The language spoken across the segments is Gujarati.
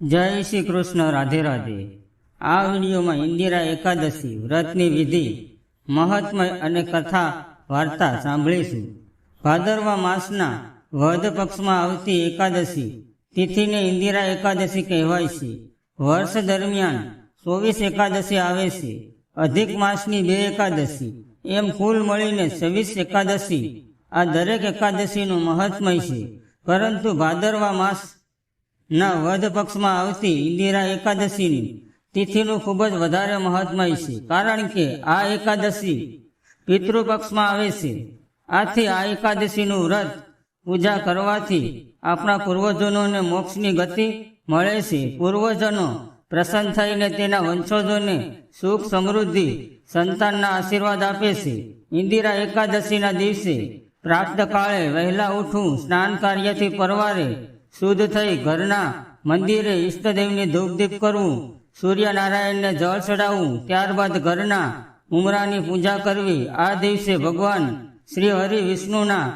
જય શ્રી કૃષ્ણ, રાધે રાધે. આ વિડીયોમાં ઇન્દિરા એકાદશી, વ્રતની વિધિ, મહત્મય અને કથા વાર્તા સાંભળીશું. ભાદરવા માસના વધ પક્ષમાં આવતી એકાદશી, તિથિને ઇન્દિરા એકાદશી કહેવાય છે. વર્ષ દરમિયાન ચોવીસ એકાદશી આવે છે. અધિક માસની બે એકાદશી, એમ કુલ મળીને છવ્વીસ એકાદશી આ દરેક એકાદશીનું મહત્મય છે. પરંતુ ભાદરવા માસ ના વધ પક્ષમાં આવતી ઇન્દિરા એકાદશીની તિથિનું ખૂબ જ વધારે મહત્મય છે, કારણ કે આ એકાદશી પિતૃપક્ષમાં આવે છે. આથી આ એકાદશીનું વ્રત પૂજા કરવાથી આપણા પૂર્વજોને મોક્ષની ગતિ મળે છે. પૂર્વજનો પ્રસન્ન થઈને તેના વંશજોને સુખ, સમૃદ્ધિ, સંતાનના આશીર્વાદ આપે છે. ઇન્દિરા એકાદશીના દિવસે પ્રાપ્ત કાળે વહેલા ઉઠવું સ્નાન કાર્યથી પરવારે શુદ્ધ થઈ ઘરના મંદિરે ઈષ્ટદેવની ધૂપદીપ કરવું સૂર્યનારાયણને જળ ચડાવવું ત્યારબાદ ઘરના ઉમરાની પૂજા કરવી. આ દિવસે ભગવાન શ્રી હરિ વિષ્ણુના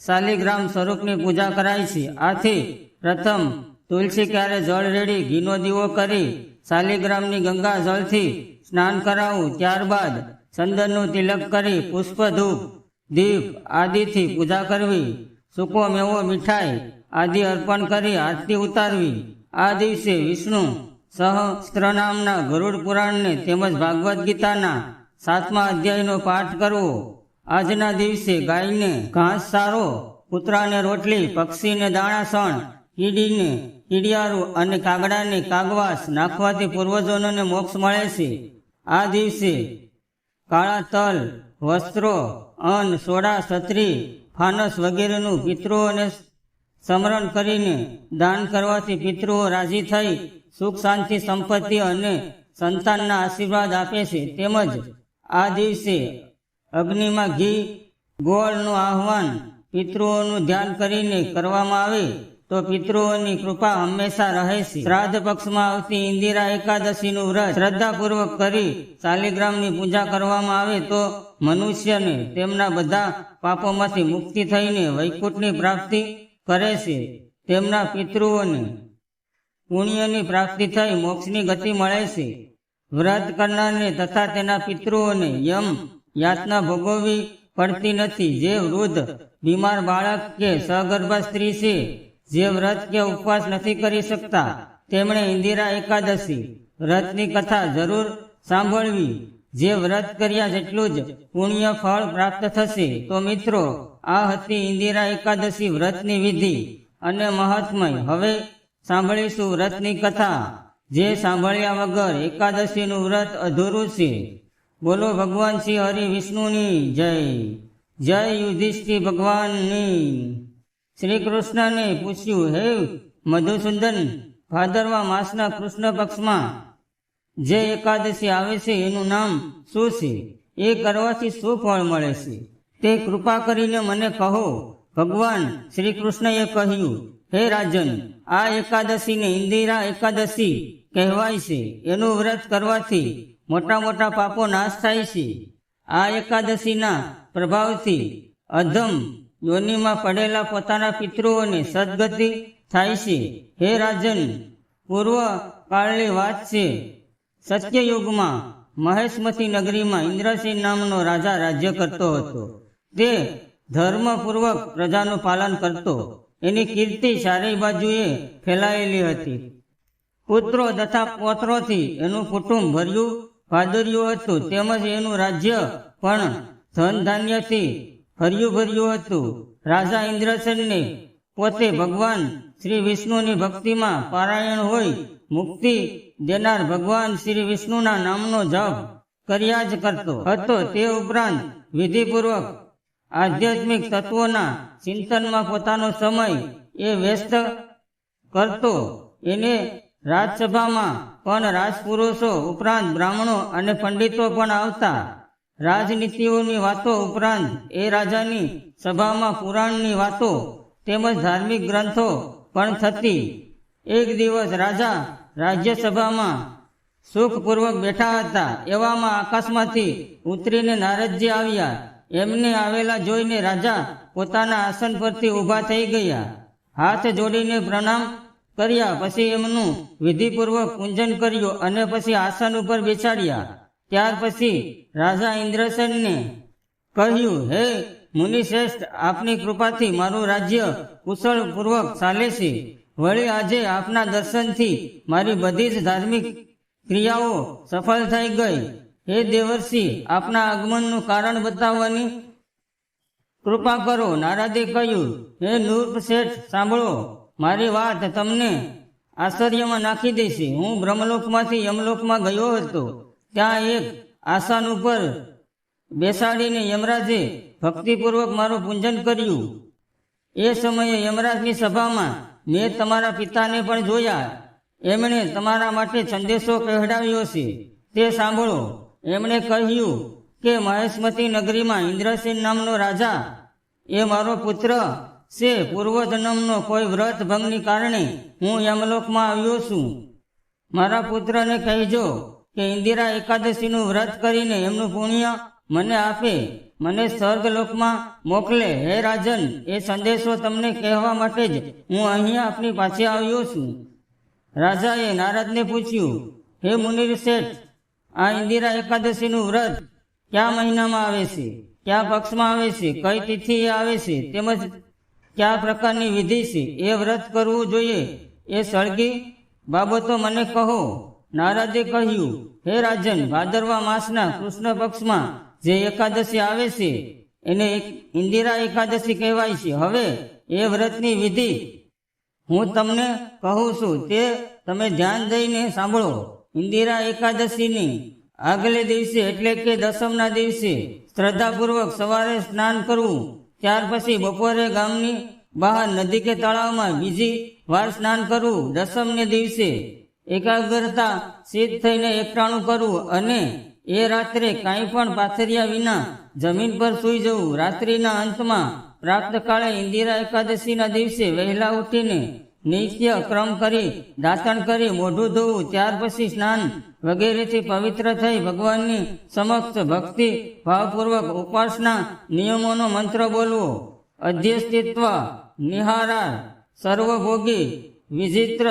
શાલિગ્રામ સ્વરૂપની પૂજા કરાય છે. આથી પ્રથમ તુલસી ક્યારે જળ રેડી ઘીનો દીવો કરી શાલિગ્રામની ગંગા જળથી સ્નાન કરાવવું ત્યારબાદ ચંદનનું તિલક કરી પુષ્પ ધૂપ દીપ આદિથી પૂજા કરવી. સૂકો મેવો મીઠાઈ આદિ અર્પણ કરી આરતી ઉતારવી. આ દિવસે વિષ્ણુ સહસ્ત્ર નામના ગરુડ પુરાણને તેમજ ભાગવદ્ ગીતાના સાતમા અધ્યાયનો પાઠ કરવો. આજના દિવસે ગાયને ઘાસ સારો, કૂતરાને રોટલી, પક્ષીને દાણાસણ કીડીને કીડિયારું અને કાગડાને કાગવાસ નાખવાથી પૂર્વજોને મોક્ષ મળે છે. આ દિવસે કાળા તલ, વસ્ત્રો, અન્ન, સોડા, છત્રી, ફાનસ વગેરેનું પિતૃઓને સ્મરણ કરીને દાન કરવાથી પિતૃઓ રાજી થઈ સુખ, શાંતિ, સંપત્તિ અને સંતાનના આશીર્વાદ આપે છે. તેમજ આ દિવસે અગ્નિમાં ઘી, ગોળનું આહવાન પિતૃઓનું ધ્યાન કરીને કરવામાં આવે તો પિતૃઓની કૃપા હંમેશા રહે છે. શ્રાદ્ધ પક્ષમાં આવતી ઇન્દિરા એકાદશીનું વ્રત શ્રદ્ધાપૂર્વક કરી શાલિગ્રામની પૂજા કરવામાં આવે તો મનુષ્યને તેમના બધા પાપોમાંથી મુક્તિ થઈને વૈકુંઠની પ્રાપ્તિ કરે છે. તેમના પિતૃઓને પુણ્યની પ્રાપ્તિ થઈ મોક્ષની ગતિ મળે છે. વ્રત કરનારને તથા તેના પિતૃઓને યમ યાતના ભોગવવી પડતી નથી. જે વૃદ્ધ બીમાર બાળક કે સગર્ભા સ્ત્રી છે, જે વ્રત કે ઉપવાસ નથી કરી શકતા, તેમણે ઇન્દિરા એકાદશી વ્રતની કથા જરૂર સાંભળવી. જે વ્રત કર્યા જેટલું જ પુણ્ય ફળ પ્રાપ્ત થશે, તો મિત્રો, આ હતી ઇન્દિરા એકાદશી વ્રતની વિધિ. અને મહાત્મય, હવે સાંભળીશું વ્રતની કથા. જે સાંભળ્યા વગર એકાદશીનું વ્રત અધૂરું છે. બોલો ભગવાન શ્રી હરિ વિષ્ણુની જય. જય યુધિષ્ઠિર ભગવાનની. શ્રી કૃષ્ણને પૂછ્યું, હે મધુસૂદન, ભાદરવા માસના કૃષ્ણ પક્ષમાં જે એકાદશી આવે છે, એનું નામ શું છે? એ કરવાથી શું ફળ મળે છે? તે કૃપા કરીને મને કહો. ભગવાન શ્રી કૃષ્ણએ કહ્યું, હે રાજન, આ એકાદશીને ઇન્દિરા એકાદશી કહેવાય છે. એનું વ્રત કરવાથી મોટા મોટા પાપો નાશ થાય છે. આ એકાદશીના પ્રભાવથી અધમ યોનિમાં પડેલા પોતાના પિતૃઓને સદગતિ થાય છે. હે રાજન પૂર્વ કાળની વાત છે. સત્યયુગમાં મહેશમતી નગરીમાં ઇન્દ્રસિંહ નામનો રાજા રાજ્ય કરતો હતો. તે ધર્મપૂર્વક પ્રજાનું પાલન કરતો. એની કીર્તિ ચારેય બાજુએ ફેલાયેલી હતી. પુત્રો તથા પોત્રોથી એનું કુટુંબ ભર્યું, ભાદર્યું હતું, તેમજ એનું રાજ્ય પણ ધન ધાન્યથી હર્યું ભર્યું હતું. રાજા ઇન્દ્રસેનને પોતે ભગવાન શ્રી વિષ્ણુની ભક્તિમાં પારાયણ હોય, મુક્તિ દેનાર ભગવાન શ્રી વિષ્ણુના નામનો જપ કર્યા જ કરતો હતો તે ઉપરાંત વિધિપૂર્વક આધ્યાત્મિક તત્વોના ચિંતનમાં પોતાનો સમય એ વ્યસ્ત કરતો. એને રાજસભામાં પણ રાજપુરુષો ઉપરાંત બ્રાહ્મણો અને પંડિતો પણ આવતા. રાજનીતિઓની વાતો ઉપરાંત એ રાજાની સભામાં પુરાણની વાતો તેમજ ધાર્મિક ગ્રંથો પણ થતી. એક દિવસ રાજા રાજ્યસભામાં સુખપૂર્વક બેઠા હતા. એવામાં આકાશમાંથી ઉતરીને નારદજી આવ્યા. એમને આવેલા જોઈને રાજા પોતાના આસન પરથી ઊભા થઈ ગયા. હાથ જોડીને પ્રણામ કર્યા, પછી એમનું વિધિપૂર્વક પૂજન કર્યું અને પછી આસન ઉપર બેસાડ્યા. ત્યાર પછી રાજા ઇન્દ્રસેનને કહ્યું, હે મુનિશ્રેષ્ઠ, આપની કૃપાથી મારું રાજ્ય કુશળપૂર્વક ચાલે છે. વળી આજે આપના દર્શનથી મારી બધી જ ધાર્મિક ક્રિયાઓ સફળ થઈ ગઈ. હે દેવર્ષિ આપના આગમનનું કારણ બતાવવાની કૃપા કરો. નારદે કહ્યું, હે નૂર્પ શેઠ, સાંભળો. મારી વાત તમને આશ્ચર્યમાં નાખી દેશે. હું બ્રહ્મલોકમાંથી યમલોકમાં ગયો હતો. ત્યાં એક આસન ઉપર બેસાડીને યમરાજે ભક્તિપૂર્વક મારું પૂજન કર્યું. એ સમયે યમરાજની સભામાં મેં તમારા પિતાને પણ જોયા. એમણે તમારા માટે સંદેશો કહેડાવ્યો છે. તે સાંભળો. એમણે કહ્યું કે મહેશમતી નગરીમાં ઇન્દ્રસેન નામનો રાજા, એ મારો પુત્ર છે. પૂર્વજન્મનો કોઈ વ્રત ભંગની કારણે હું યમલોકમાં આવ્યો છું. મારા પુત્રને કહેજો કે ઇન્દિરા એકાદશીનું વ્રત કરીને એમનું પુણ્ય મને આપે. મને સ્વર્ગલોકમાં મોકલે. હે રાજન, એ સંદેશો તમને કહેવા માટે જ હું અહીંયા આપની પાસે આવ્યો છું. રાજાએ નારદને પૂછ્યું, હે મુનિર શેઠ, આ ઇન્દિરા એકાદશીનું વ્રત કયા મહિનામાં આવે છે? કયા પક્ષમાં આવે છે? કઈ તિથિએ આવે છે? તેમજ કયા પ્રકારની વિધિ છે? એ વ્રત કરવું જોઈએ. એ સળગી બાબતો મને કહો. નારદે કહ્યું, હે રાજન, ભાદરવા માસના કૃષ્ણ પક્ષમાં જે એકાદશી આવે છે, એને ઇન્દિરા એકાદશી કહેવાય છે. હવે એ વ્રતની વિધિ હું તમને કહું છું, તે તમે ધ્યાન દઈને સાંભળો. ઇન્દિરા એકાદશીની આગલે દિવસે એટલે કે દસમના દિવસે શ્રદ્ધાપૂર્વક સવારે સ્નાન કરવું, ત્યાર પછી બપોરે ગામની બહાર નદી કે તળાવમાં બીજી વાર સ્નાન કરવું, દસમને દિવસે એકાગ્રતા સિદ્ધ થઈને એકટાણું કરવું અને એ રાત્રે કાંઈ પણ પાથર્યા વિના જમીન પર સૂઈ જવું રાત્રિના અંતમાં પ્રાપ્ત કાળે ઇન્દિરા એકાદશીના દિવસે વહેલા ઉઠીને નિત્ય ક્રમ કરી, દાતણ કરી, મોઢું ધોવું, ત્યાર પછી સ્નાન વગેરેથી પવિત્ર થઈ ભગવાનની સમક્ષ ભક્તિ, ભાવપૂર્વક ઉપાસના નિયમોનો મંત્ર બોલવો. અધ્યસ્તિત્વ, નિહારા, સર્વભોગી, વિચિત્ર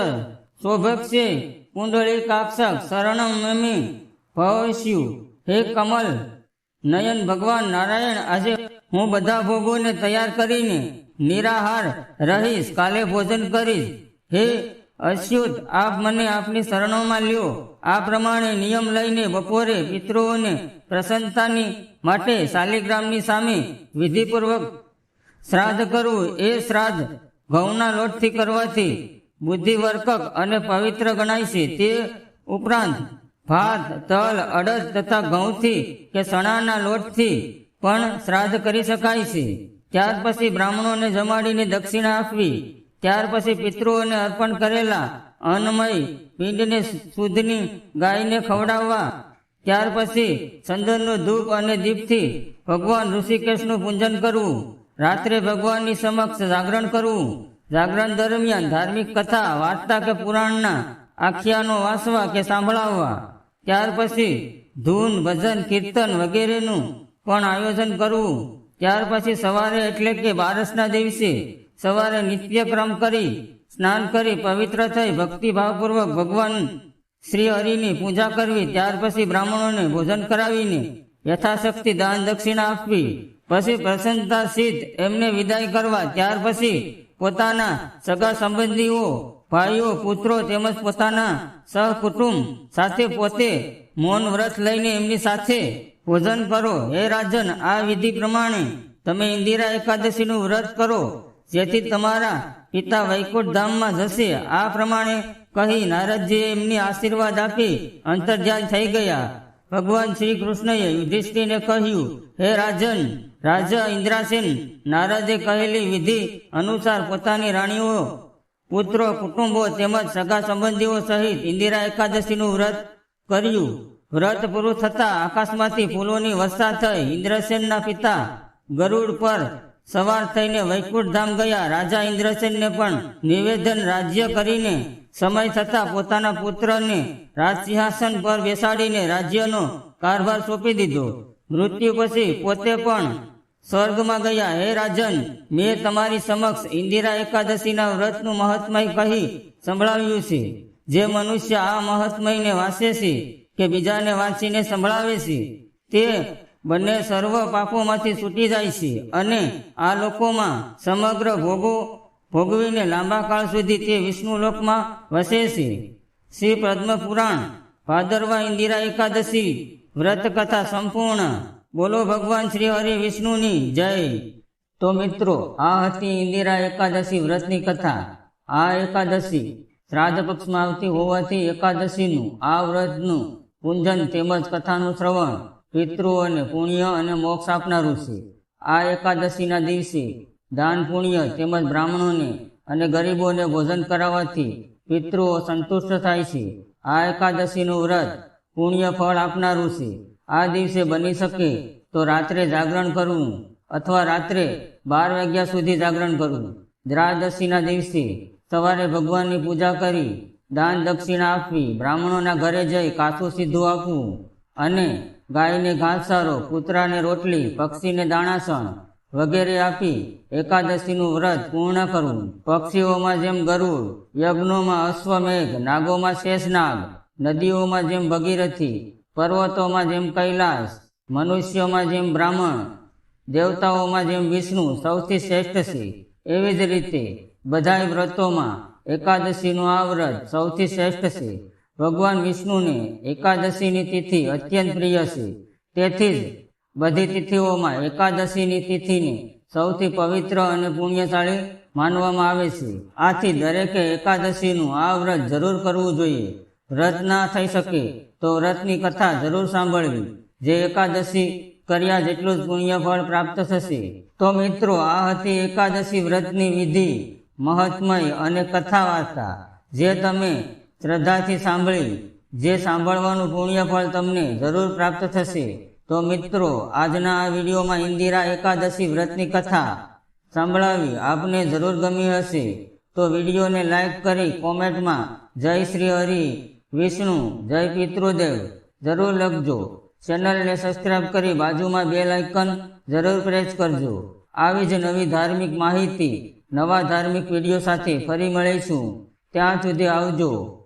શોભક્ષે કુંડળી કાક્ષક શરણમ મેમી ભવસ્યુ હે કમલ, નયન ભગવાન નારાયણ, આજે હું બધા ભોગોને તૈયાર કરીને નિરાહાર રહીશ, કાલે ભોજન કરીશ. હે અશ્યુત, આપ મને આપની શરણોમાં લ્યો. આ પ્રમાણે નિયમ લઈને બપોરે પિતૃઓને પ્રસન્નતાની માટે શાલિગ્રામની સામે વિધિપૂર્વક શ્રાદ્ધ કરવું એ શ્રાદ્ધ ઘઉંના લોટથી કરવાથી બુદ્ધિવર્કક અને પવિત્ર ગણાય છે. તે ઉપરાંત ભાત, તલ, અડદ તથા ઘઉંથી કે ચણાના લોટથી પણ શ્રાદ્ધ કરી શકાય છે. ત્યાર પછી બ્રાહ્મણોને જમાડીને દક્ષિણા આપવી. ત્યાર પછી પિતૃઓને અર્પણ કરેલા અન્નમય પિંડને શુદ્ધની ગાયને ખવડાવવા. ત્યાર પછી ચંદનનો ધૂપ અને દીપથી ભગવાન ઋષિકેશનું પૂજન કરવું. રાત્રે ભગવાનની સમક્ષ જાગરણ કરવું. જાગરણ દરમિયાન ધાર્મિક કથા, વાર્તા કે પુરાણના આખ્યાનો વાંચવા કે સાંભળાવવા. ત્યાર પછી ધૂન, ભજન, કીર્તન વગેરેનું પણ આયોજન કરવું. ત્યાર પછી સવારે એટલે કે બારસના દિવસે સવારે નિત્યક્રમ કરી, સ્નાન કરી, પવિત્ર થઈ, ભક્તિભાવપૂર્વક ભગવાન શ્રી હરિની પૂજા કરવી. ત્યાર પછી બ્રાહ્મણોને ભોજન કરાવીને યથાશક્તિ દાન દક્ષિણા આપવી. પછી પ્રસન્નતા સિદ્ધ એમને વિદાય કરવા. ત્યાર પછી પોતાના સગા સંબંધીઓ ભાઈઓ, પુત્રો તેમજ પોતાના સહકુટુંબ સાથે પોતે મૌન વ્રત લઈને એમની સાથે ભોજન કરો. હે રાજન, આ વિધિ પ્રમાણે તમે ઇન્દિરા એકાદશીનું વ્રત કરો, જેથી તમારા પિતા વૈકુંઠ ધામમાં જશે. આ પ્રમાણે કહી નારદજીએ એમની આશીર્વાદ આપી અંતર્ધ્યાન થઈ ગયા. ભગવાન શ્રી કૃષ્ણએ યુધિષ્ઠિરને કહ્યું, હે રાજન, રાજા ઇન્દ્રાસેન, નારદે કહેલી વિધિ અનુસાર પોતાની રાણીઓ પુત્રો, કુટુંબો તેમજ સગા સંબંધીઓ સહિત ઇન્દિરા એકાદશીનું વ્રત કર્યું. વ્રત પૂરું થતાં આકાશમાંથી ફૂલોની વર્ષા થઈ ઇન્દ્રસેનના પિતા ગરુડ પર સવાર થઈને વૈકુંઠ ધામ ગયા. રાજા ઇન્દ્રસેનને પણ નિવેદન રાજ્ય કરીને સમય થતાં પોતાના પુત્રને રાજસિંહાસન પર બેસાડીને રાજ્યનો કારભાર સોંપી દીધો. મૃત્યુ પછી પોતે પણ સ્વર્ગમાં ગયા. હે રાજન, મેં તમારી સમક્ષ ઇન્દિરા એકાદશીના વ્રતનું મહાત્મય કહી સંભળાવ્યું છે. જે મનુષ્ય આ મહાત્મયને વાંચે છે કે બીજાને વાંચીને સંભળાવે છે, તે બંને સર્વ પાપોમાંથી છૂટી જાય છે અને આ લોકોમાં સમગ્ર ભોગો ભોગવીને લાંબા કાળ સુધી તે વિષ્ણુ લોકમાં વસે છે. શ્રી પદ્મ પુરાણ ભાદરવા ઇન્દિરા એકાદશી વ્રત કથા સંપૂર્ણ બોલો ભગવાન શ્રી હરિ વિષ્ણુની જય. તો મિત્રો, આ હતી ઇન્દિરા એકાદશી વ્રતની કથા. આ એકાદશી શ્રાદ્ધ પક્ષમાં આવતી હોવાથી એકાદશીનું, આ વ્રતનું પૂંજન તેમજ કથાનું શ્રવણ પિતૃઓને પુણ્ય અને મોક્ષ આપનારું છે. આ એકાદશીના દિવસે દાન, પુણ્ય તેમજ બ્રાહ્મણોને અને ગરીબોને ભોજન કરાવવાથી પિતૃઓ સંતુષ્ટ થાય છે. આ એકાદશીનું વ્રત પુણ્ય ફળ આપનારું છે. આ દિવસે બની શકે તો રાત્રે જાગરણ કરવું અથવા રાત્રે બાર વાગ્યા સુધી જાગરણ કરવું દ્રાદશીના દિવસે સવારે ભગવાનની પૂજા કરી, દાન દક્ષિણા આપવી, બ્રાહ્મણોના ઘરે જઈ કાસું સીધું આપવું અને ગાયને ઘાસચારો કૂતરાને રોટલી, પક્ષીને દાણાસણ વગેરે આપી એકાદશીનું વ્રત પૂર્ણ કરવું પક્ષીઓમાં જેમ ગરુડ, યજ્ઞોમાં અશ્વમેઘ, નાગોમાં શેષનાગ, નદીઓમાં જેમ ભગીરથી પર્વતોમાં જેમ કૈલાસ, મનુષ્યોમાં જેમ બ્રાહ્મણ, દેવતાઓમાં જેમ વિષ્ણુ સૌથી શ્રેષ્ઠ છે એવી જ રીતે બધાય વ્રતોમાં એકાદશીનું આ વ્રત સૌથી શ્રેષ્ઠ છે ભગવાન વિષ્ણુને એકાદશીની તિથિ અત્યંત પ્રિય છે તેથી જ બધી તિથિઓમાં એકાદશીની તિથિને સૌથી પવિત્ર અને પુણ્યશાળી માનવામાં આવે છે. આથી દરેકે એકાદશીનું આ વ્રત જરૂર કરવું જોઈએ. વ્રત ના થઈ શકે તો વ્રતની કથા જરૂર સાંભળવી. જે એકાદશી કર્યા જેટલું જ પુણ્ય ફળ પ્રાપ્ત થશે. તો મિત્રો, આ હતી એકાદશી વ્રતની વિધિ, મહત્મય અને કથા વાર્તા જે તમે શ્રદ્ધાથી સાંભળી, જે સાંભળવાનું પુણ્ય ફળ તમને જરૂર પ્રાપ્ત થશે. તો મિત્રો, આજના આ વિડીયોમાં ઇન્દિરા એકાદશી વ્રતની કથા સાંભળાવી આપને જરૂર ગમી હશે. તો વિડીયોને લાઈક કરી કોમેન્ટમાં જય શ્રી હરિ. વિષ્ણુ, જય પિતૃદેવ, જરૂર લખજો. ચેનલને સબસ્ક્રાઇબ કરી બાજુમાં બેલ આઇકન જરૂર પ્રેસ કરજો. આવી જ નવી ધાર્મિક માહિતી, નવા ધાર્મિક વીડિયો સાથે ફરી મળીશું. ત્યાં સુધી આવજો.